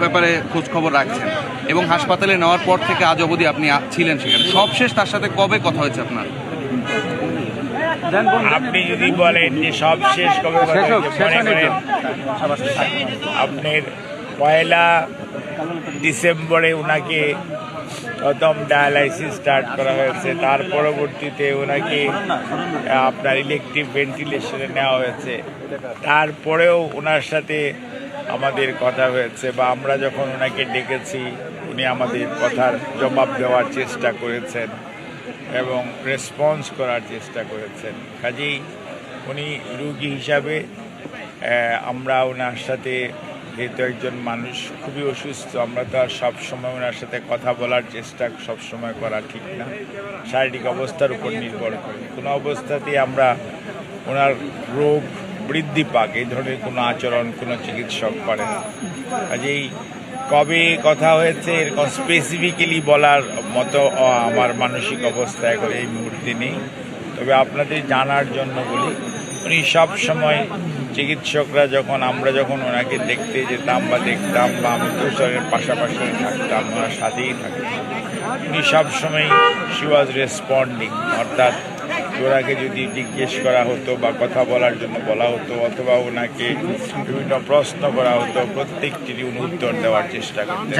ব্যাপারে খোঁজ খবর রাখছেন এবং হাসপাতালে নেওয়ার পর থেকে আজ অবধি আপনি ছিলেন সেখানে। সবশেষ তার সাথে কবে কথা হয়েছে আপনার? আপনি যদি বলেন যে সব শেষ কবে কথা হয়েছে, করেন আপনার পয়লা ডিসেম্বরে ওনাকে প্রথম ডায়ালাইসিস স্টার্ট করা হয়েছে। তার পরবর্তীতে ওনাকে, আপনার ইলেকট্রিক ভেন্টিলেশনে নেওয়া হয়েছে। তারপরেও ওনার সাথে আমাদের কথা হয়েছে বা আমরা যখন ওনাকে ডেকেছি, উনি আমাদের কথার জবাব দেওয়ার চেষ্টা করেছেন এবং রেসপন্স করার চেষ্টা করেছেন। কাজেই উনি রুগী হিসাবে আমরা ওনার সাথে যেহেতু একজন মানুষ খুবই অসুস্থ, আমরা তো আর সবসময় ওনার সাথে কথা বলার চেষ্টা সবসময় করা ঠিক না। শারীরিক অবস্থার উপর নির্ভর করে। কোনো অবস্থাতেই আমরা ওনার রোগ বৃদ্ধি পাক, এই ধরনের কোনো আচরণ কোনো চিকিৎসক করে না। কাজেই কবে কথা হয়েছে, এরকম স্পেসিফিক্যালি বলার মতো আমার মানসিক অবস্থা এখন এই মুহূর্তে নেই। তবে আপনাদের জানার জন্য বলি উনি সব সময় চিকিৎসকরা যখন, আমরা যখন ওনাকে দেখতে যেতাম বা দেখতাম বা আমি তুষারের পাশাপাশি থাকতাম, ওনার সাথেই থাকতাম, উনি সবসময় শি ওয়াজ রেসপন্ডিং অর্থাৎ ওনাকে যদি জিজ্ঞেস করা হতো বা কথা বলার জন্য বলা হতো অথবা ওনাকে বিভিন্ন প্রশ্ন করা হতো, প্রত্যেকটিরই উনি উত্তর দেওয়ার চেষ্টা করতেন।